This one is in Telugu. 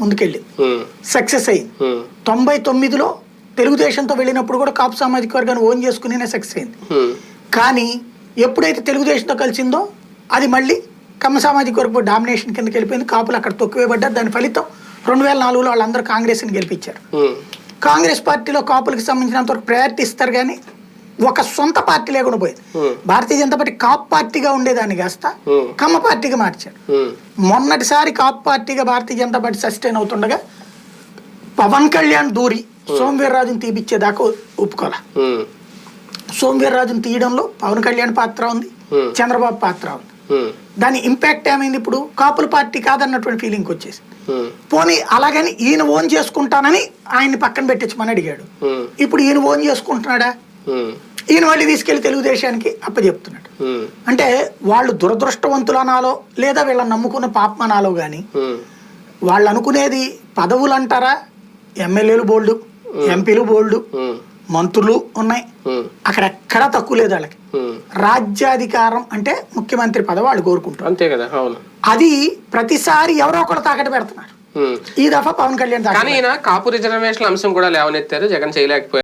ముందుకెళ్ళింది సక్సెస్ అయింది. తొంభై తొమ్మిదిలో తెలుగుదేశంతో వెళ్ళినప్పుడు కూడా కాపు సామాజిక వర్గాన్ని ఓన్ చేసుకునే సక్సెస్ అయింది. కానీ ఎప్పుడైతే తెలుగుదేశంతో కలిసిందో అది మళ్ళీ కమ్మ సామాజిక వర్గం డామినేషన్ కిందకి వెళ్ళిపోయింది. కాపులు అక్కడ తొక్కువేయబడ్డారు. దాని ఫలితం రెండు వేల నాలుగులో వాళ్ళందరూ కాంగ్రెస్ని గెలిపించారు. కాంగ్రెస్ పార్టీలో కాపులకు సంబంధించినంత వరకు ప్రయారిటీ ఇస్తారు కానీ ఒక సొంత పార్టీ లేకుండా పోయింది. భారతీయ జనతా పార్టీ కాప్ పార్టీగా ఉండేదాన్ని కాస్త. కమ్మ పార్టీగా మార్చారు. ఉమ్, మొన్నటిసారి కాప్ పార్టీగా భారతీయ జనతా పార్టీ సస్టైన్ అవుతుండగా పవన్ కళ్యాణ్ దూరి సోమవీర్రాజును తీపిచ్చేదాకా ఒప్పుకోలే. సోమవీర్రాజును తీయడంలో పవన్ కళ్యాణ్ పాత్ర ఉంది. చంద్రబాబు పాత్ర ఉంది. దాని ఇంపాక్ట్ ఏమైంది ఇప్పుడు? కాపుల పార్టీ కాదన్నటువంటి ఫీలింగ్ వచ్చేసి పోనీ అలాగని ఈయన ఓన్ చేసుకుంటానని ఆయన్ని పక్కన పెట్టించమని అడిగాడు. ఇప్పుడు ఈయన ఓన్ చేసుకుంటున్నాడా? ఈయన మళ్ళీ తీసుకెళ్ళి తెలుగుదేశానికి అప్పచెప్తున్నాడు అంటే వాళ్ళు దురదృష్టవంతులు అనాలో లేదా వీళ్ళని నమ్ముకున్న పాపం అనాలో కానీ వాళ్ళు అనుకునేది పదవులు అంటారా ఎమ్మెల్యేలు బోల్డు ఎంపీలు బోల్డు మంత్రులు ఉన్నాయి. అక్కడ ఎక్కడా తక్కువ లేదు వాళ్ళకి. రాజ్యాధికారం అంటే ముఖ్యమంత్రి పదవి వాళ్ళు కోరుకుంటారు. అంతే కదా అవును. అది ప్రతిసారి ఎవరో ఒకరు తాకట్టు పెడుతున్నారు. ఈ దఫా పవన్ కళ్యాణ్ కానీ కాపు రిజర్వేషన్ అంశం కూడా లేవనెత్తారు జగన్ చేయలేకపోయారు.